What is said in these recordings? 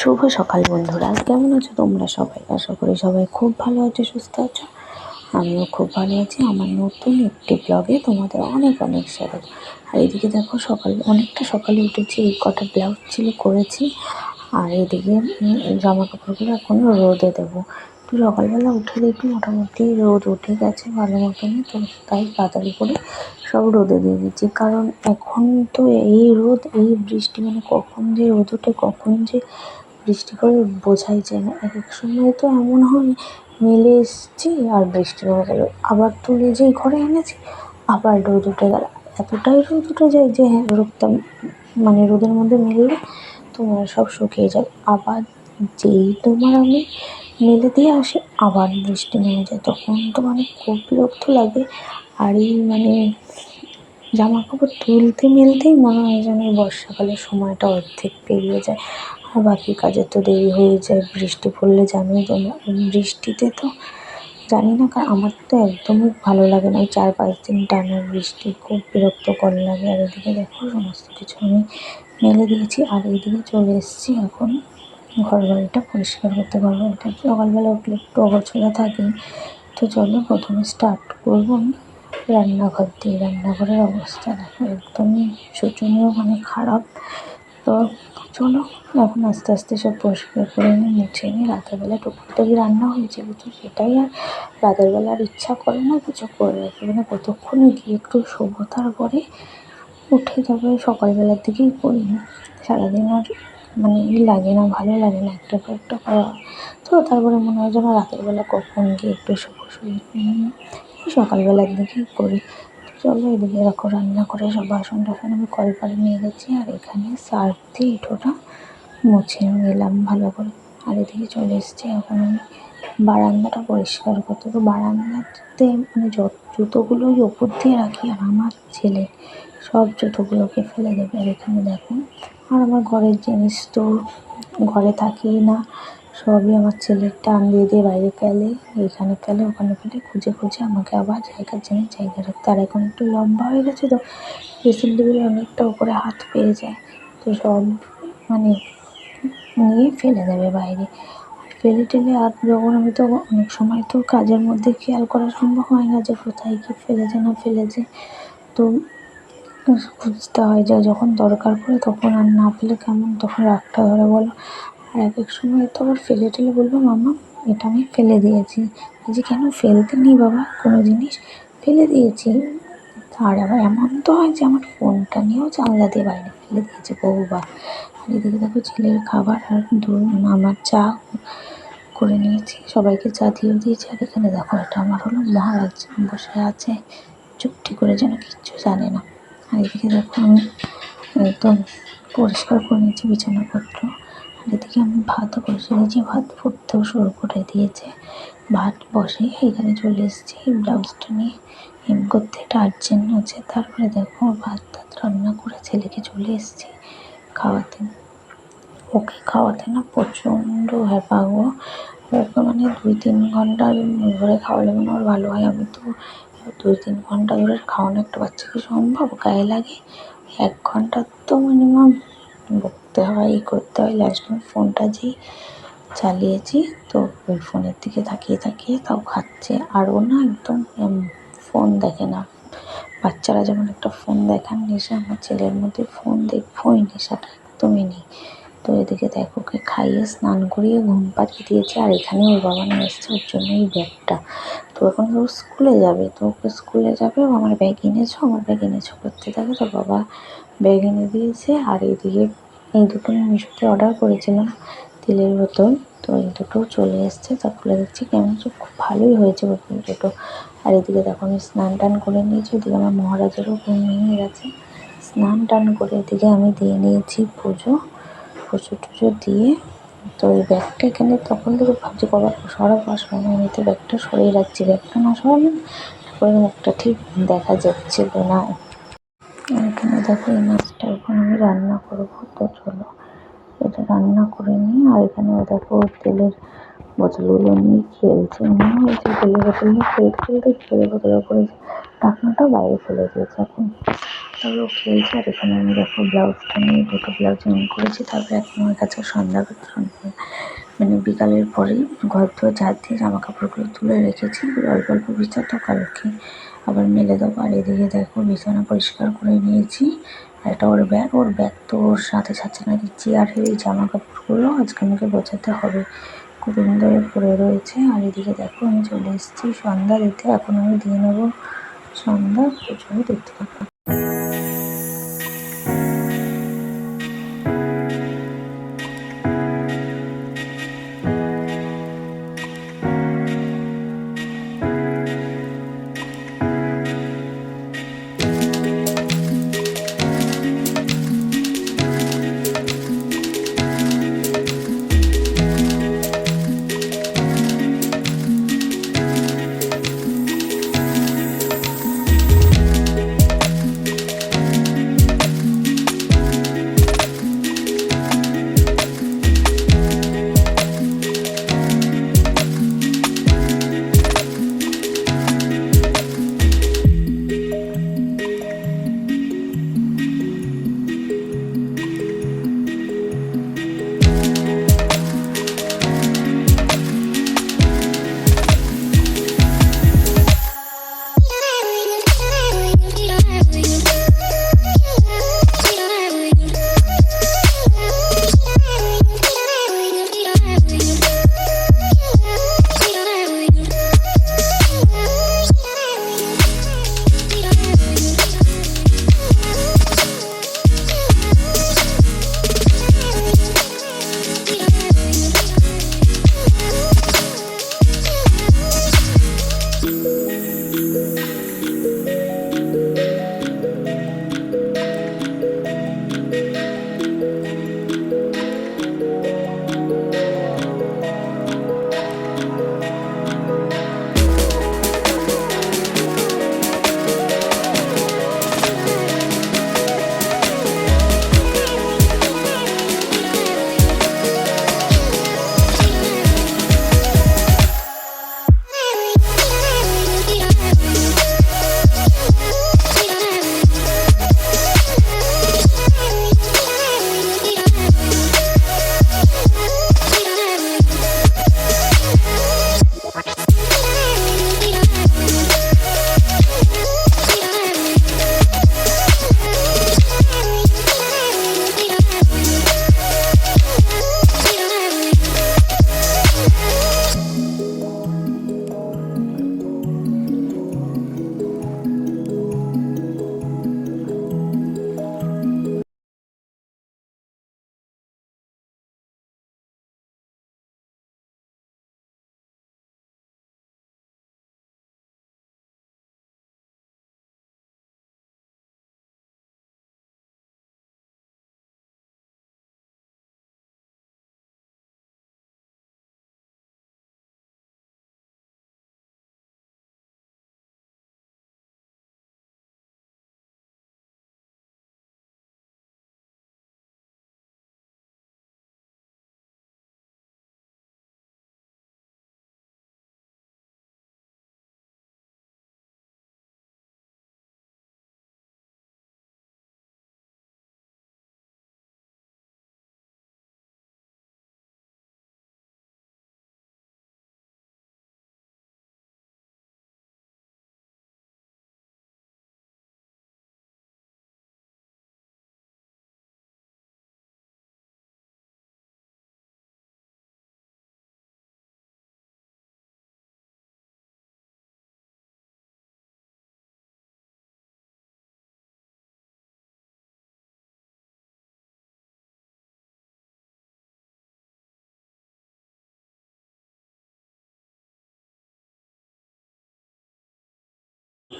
শুভ সকাল বন্ধুরা। কেমন আছো তোমরা সবাই? আশা করি সবাই খুব ভালো আছো, সুস্থ আছো। আমিও খুব ভালো আছি। আমার নতুন একটি ব্লগে তোমাদের অনেক অনেক স্বাগত। আর এদিকে দেখো সকাল, অনেকটা সকালে উঠেছি, এই কটা ব্লাউজ ছিল করেছি। আর এদিকে জামা কাপড়গুলো এখন রোদে দেবো। তো সকালবেলা উঠে দেখি মোটামুটি রোদ উঠে গেছে ভালো মতনই, তো তাই তাড়াতাড়ি করে সব রোদে দিয়ে দিচ্ছি। কারণ এখন তো এই রোদ, এই বৃষ্টি মানে কখন যে রোদ ওঠে, কখন যে বৃষ্টি করে বোঝাই যায় না। এক এক সময় তো এমন হয়, মেলে এসছি আর বৃষ্টি হয়ে গেল। আবার তুলে যেই ঘরে এনেছি, আবার রোদ উঠে গেল। এতটাই রোদ উঠে যায় যে হ্যাঁ রোদটা মানে রোদের মধ্যে মেললে তোমার সব শুকিয়ে যাবে আবার যেই তোমার আমি মেলে দিয়ে আসি, আবার বৃষ্টি নেমে যায়। তখন তো মানে খুব বিরক্ত লাগে। আর এই মানে জামা কাপড় তুলতে মেলতেই মনে হয় যেন এই বর্ষাকালের সময়টা অর্ধেক পেরিয়ে যায়। আর বাকি কাজের তো দেরি হয়ে যায়, বৃষ্টি পড়লে জানোই তোমরা বৃষ্টিতে তো জানি না কা- আমার তো একদমই ভালো লাগে না। এই চার পাঁচ দিন টানা বৃষ্টি, খুব বিরক্তকর লাগে। আর এদিকে দেখো, সমস্ত কিছু আমি মেলে দিয়েছি। আর এইদিকে চলে এসেছি এখন ঘর বাড়িটা পরিষ্কার করতে পারব। এটা সকালবেলা উঠলে একটু অগোছালো থাকে? তো চলো প্রথমে স্টার্ট করব আমি। রান্নাঘর দিয়ে রান্নাঘরের অবস্থা দেখো, একদমই শোচনীয় মানে খারাপ। তো চলো, এখন আস্তে আস্তে সব পরিষ্কার করে নিয়ে মুছে নিয়ে রাতের বেলা টুকটাকি রান্না হয়েছে তো সেটাই আর রাতের বেলা আর ইচ্ছা করে না কিছু করে মানে কতক্ষণে গিয়ে একটু শোবো তারপরে উঠে তবে সকালবেলার দিকেই করি। সারাদিন আর মানে ই লাগে না, ভালো লাগে না একটা পর একটা করা তো তারপরে মনে হয় যেন রাতের বেলা কখন গিয়ে একটু শোবো শুয়ে সকালবেলার দিকেই করি। চলো এদিকে রাখো রান্না করে সব বাসন টাসন আমি কল পাড়ে নিয়ে গেছি, আর এখানে সার্ফ দিয়ে এঁঠোটা মুছে নিলাম ভালো করে। আর এদিকে চলে এসেছি এখন আমি বারান্দাটা পরিষ্কার করতে। তো বারান্দাতে মানে জুতোগুলোই ওপর দিয়ে রাখি, আর আমার ছেলে সব জুতোগুলোকে ফেলে দেবে। আর এখানে দেখো, আর আমার ঘরের জিনিস তো ঘরে থাকেই না। সবই আমার ছেলের টান দিয়ে দিয়ে বাইরে ফেলে এখানে ফেলে ওখানে ফেলে খুঁজে খুঁজে আমাকে আবার জায়গার জিনিস জায়গা রাখতে। আর এখন একটু লম্বা হয়ে গেছে তো ড্রেসিং টেবিলে অনেকটা উপরে হাত পেয়ে যায়। তো সব মানে নিয়ে ফেলে দেবে বাইরে। ফেলে টেলে আর যখন আমি তো অনেক সময় তো কাজের মধ্যে খেয়াল করা সম্ভব হয় না যে কোথায় কী ফেলেছে না ফেলেছে। তো খুঁজতে হয় যা যখন দরকার পড়ে তখন আর না পেলে কেমন? তখন রাগটা ধরে বলো। আর এক এক সময় তো আবার ফেলে টেলে বলব মামা এটা আমি ফেলে দিয়েছি। যে কেন ফেলতে নেই বাবা? কোনো জিনিস ফেলে দিয়েছি। আর আবার এমন তো হয় যে আমার ফোনটা নিয়েও জানলা দিয়ে বাইরে ফেলে দিয়েছে বহুবার। আর এদিকে দেখো ছেলের খাবার আর আমার চা করে নিয়েছি, সবাইকে চা দিয়েও দিয়েছি। আর এখানে দেখো, এটা আমার হলো মহারাজ বসে আছে, চুপটি করে যেন কিচ্ছু জানে না। আর এদিকে দেখো আমি একদম পরিষ্কার করে নিয়েছি বিছানাপত্র। আর এদিকে আমি ভাতও বসে দিয়েছি ভাত ফুটতেও শুরু করে দিয়েছে। ভাত বসে এখানে চলে এসেছি ব্লাউজটা নিয়ে। এম করতে এটা আর্জেন্ট আছে। তারপরে দেখো ভাত টাত রান্না করে ছেলেকে চলে এসেছি খাওয়াতে। ওকে খাওয়াতে না প্রচণ্ড হ্যাপা গো। ওকে মানে দুই তিন ঘণ্টা ধরে খাওয়ালে মানে ওর ভালো হয়। আমি তো দুই তিন ঘণ্টা ধরে খাওয়ানো একটা বাচ্চাকে সম্ভব? গায়ে লাগে? এক ঘণ্টা তো মিনিমাম হয় করতে হয়। লাস্ট ফোনটা যেই চালিয়েছি, তো ওই ফোনের দিকে তাকিয়ে তাকিয়ে তাও খাচ্ছে। আর ও না একদম ফোন দেখে না। বাচ্চারা যেমন একটা ফোন দেখার নেশা, আমার ছেলের মধ্যে ফোন দেখবোই, নেশাটা একদমই নেই। তো এদিকে দেখো, ওকে খাইয়ে স্নান করিয়ে ঘুম পাড়িয়ে দিয়েছে, আর এখানে ওর বাবা নিয়ে এসছে ওর জন্য এই ব্যাগটা। তো এখন ও স্কুলে যাবে, তো ওকে স্কুলে যাবে, ও আমার ব্যাগ এনেছো আমার ব্যাগ এনেছো। করতে থাকে তো বাবা ব্যাগ এনে দিয়েছে, আর এইদিকে এই দুটো আমি মিশোতে অর্ডার করেছিলাম তেলের বোতল। তো এই দুটো চলে এসছে, তা খুলে দেখছি কেমন যে খুব ভালোই হয়েছে বোতল দুটো। আর এদিকে দেখো আমি স্নান টান করে নিয়েছি ওদিকে আমার মহারাজেরও ঘুম ভেঙে গেছে। স্নান টান করে এদিকে আমি দিয়ে নিয়েছি পুজো পুজো টুজো দিয়ে। তো এই ব্যাগটা এখানে তখন থেকে ভাবছি কবার সরাবো আসলে আমি তো ব্যাগটা সরিয়ে রাখছি। ব্যাগটা না সরালে তারপরে মুখটা ঠিক দেখা যাচ্ছিল না। এখানে দেখো, এই মাছটা এখন আমি রান্না করব। তো চলো, এটা রান্না করে নিই। আর এখানে ও দেখো তেলের বোতলগুলো নিয়ে খেলছে। তেলের বোতল নিয়ে খেলতে খেলতে তেলের বোতলের উপরে ঢাকনাটা বাইরে ফেলে দিয়েছে। এখন তারপর খেলছে, আর এখানে আমি দেখো, ব্লাউজটা নিয়ে দুটো ব্লাউজ এমন করেছি। তারপরে এখন আমার কাছে সন্ধ্যা সন্ধ্যা মানে বিকালের পরেই ঘর ধোয়া ঝাড় দিয়ে জামা কাপড়গুলো তুলে রেখেছি। অল্প অল্প ভিজা তো কালকে আবার মেলে দেবো আর এদিকে দেখো, বিছানা পরিষ্কার করে নিয়েছি। আর এটা ওর ব্যাগ ওর ব্যাগ তো ওর সাথে সাথে নাকি চেয়ারের এই জামা কাপড়গুলো আজকে আমাকে বোঝাতে হবে। কদিন ধরে পরে রয়েছে। আর এদিকে দেখো, আমি চলে এসেছি সন্ধ্যা দিতে। এখন আমি দিয়ে নেব সন্ধ্যা প্রচুর দেখতে থাকো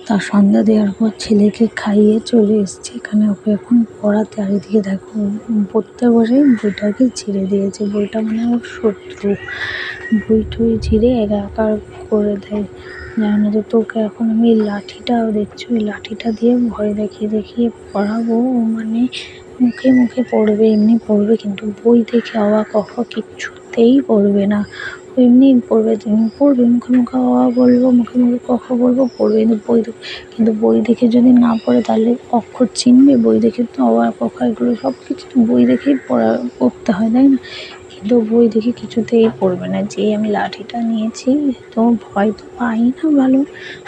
তা সন্ধ্যা দেওয়ার পর ছেলেকে খাইয়ে চলে এসেছি। এখানে ওকে এখন পড়াতে আর এদিকে দেখো, পড়তে বসে বইটাকে ছিঁড়ে দিয়েছে। বইটা মানে ওর শত্রু। বই টই ছিঁড়ে একাকার করে দেয়। জানো তো তোকে এখন আমি লাঠিটাও দেখছ। ওই লাঠিটা দিয়ে ভয় দেখিয়ে দেখিয়ে পড়াবো। মানে মুখে মুখে পড়বে, এমনি পড়বে। কিন্তু বই দেখে অ আ ক খ কিচ্ছুতেই পড়বে না। এমনি পড়বে পড়বে, মুখে মুখে অ বলব, মুখে মুখে ক খ বলব, পড়বে কিন্তু বই কিন্তু বই দেখে যদি না পড়ে তাহলে অক্ষর চিনবে, বই দেখে তো অ আ ক খ এগুলো সব কিছু তো বই দেখেই পড়া, পড়তে হয়, তাই না? কিন্তু বই দেখে কিছুতেই পড়বে না। যেই আমি লাঠিটা নিয়েছি, তো ভয় তো পাই না ভালো।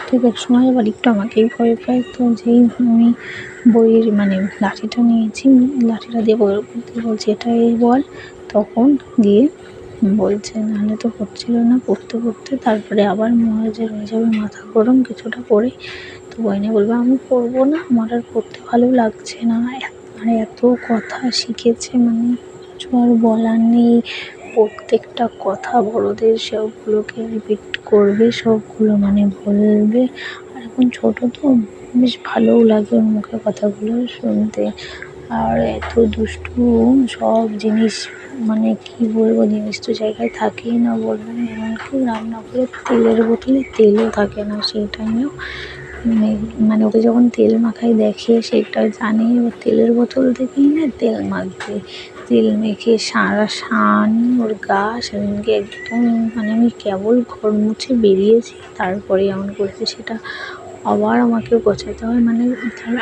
ঠিক এক সময় আবার একটু আমাকেই ভয় পাই তো যেই আমি বইয়ের মানে লাঠিটা নিয়েছি, লাঠিটা দিয়ে বলছি এটা এই বল। তখন দিয়ে বলছে, নাহলে তো হচ্ছিল না, পড়তে পড়তে। তারপরে আবার মহারাজের রয়ে যাবে মাথা গরম, কিছুটা পড়ে। তো বইনে বলবে, আমি পড়ব না, আমার আর পড়তে ভালো লাগছে না। মানে এত কথা শিখেছে মানে কিছু আর বলার নেই। প্রত্যেকটা কথা বড়দের সবগুলোকে রিপিট করবে, সবগুলো মানে বলবে। আর এখন ছোটো তো, বেশ ভালোও লাগে ওর মুখের কথাগুলো শুনতে। আর এত দুষ্টু সব জিনিস মানে কী বলব তো জায়গায় থাকেই না বলব না এমনকি রান্না করে তেলের বোতলে তেলও থাকে না সেই টাইমেও মানে মানে ওকে যখন তেল মাখাই দেখে সেটা জানে, এবার তেলের বোতল থেকেই না তেল মাখবে। তেল মেখে সারা সান ওর গা, সেদিনকে একদম মানে আমি কেবল ঘর মুছে বেরিয়েছি, তারপরে এমন করেছে সেটা আবার আমাকে গোছাতে হয়। মানে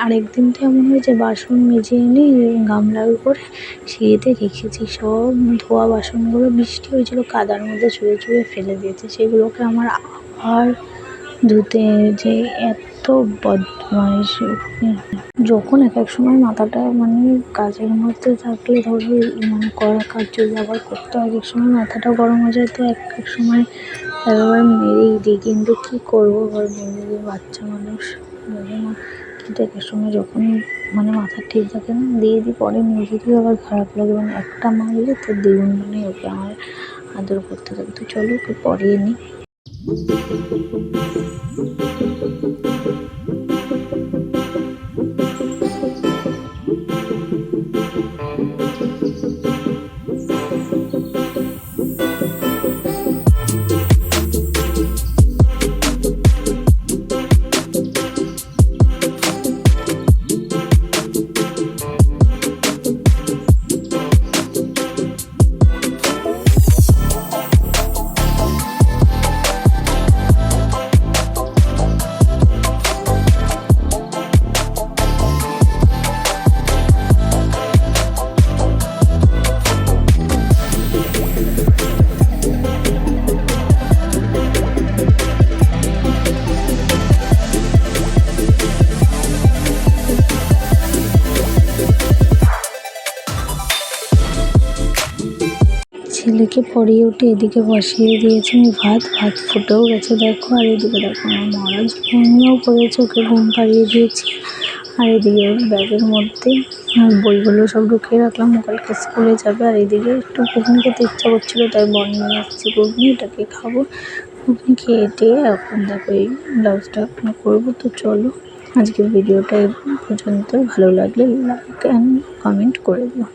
আরেক দিন তো এমন হয়েছে বাসন মেজে এনে গামলার উপরে সিঁড়িতে রেখেছি। সব ধোয়া বাসনগুলো বৃষ্টি হয়েছিল, কাদার মধ্যে চুয়ে চুয়ে ফেলে দিয়েছে। সেগুলোকে আমার আবার ধুতে যে এত বদমাইশ। যখন এক এক সময় মাথাটা মানে কাজের মধ্যে থাকলে ধরো মানে করা কাজ যদি আবার করতে হয়। এক সময় মাথাটা গরম হয়ে যায় তো এক এক সময় একবার মেরেই দিই, কিন্তু কী করব এবার বন্ধুদের বাচ্চা মানুষ বোঝে না। কিন্তু এক এক সময় যখন মানে মাথা ঠিক থাকে না, দিয়ে দিই, পরে নিজেরই আবার খারাপ লাগে। মানে একটা মারলে তো দ্বিগুণ মানে ওকে আমার আদর করতে থাকে। তো চলো ওকে পরিয়ে নিই। ছেলেকে পরিয়ে উঠে এদিকে বসিয়ে দিয়েছি আমি ভাত ভাত ফুটেও গেছে, দেখো। আর এদিকে দেখো, আমার মহারাজ ঘুমিয়েও পড়েছে, ওকে ঘুম পাড়িয়ে দিয়েছি। আর এদিকে ব্যাগের মধ্যে বইগুলো সব ঢুকিয়ে রাখলাম। কালকে স্কুলে যাবে, আর এদিকে একটু ঘুগনি খেতে ইচ্ছা করছিল, তাই বন নিয়ে এসেছি ঘুগনি, এটাকে খাব। ঘুগনি খেয়ে টেয়ে এখন দেখো এই ব্লাউজটা এখন করব। তো চলো, আজকের ভিডিওটা এই পর্যন্ত ভালো লাগলে লাইক অ্যান্ড কমেন্ট করে দিও।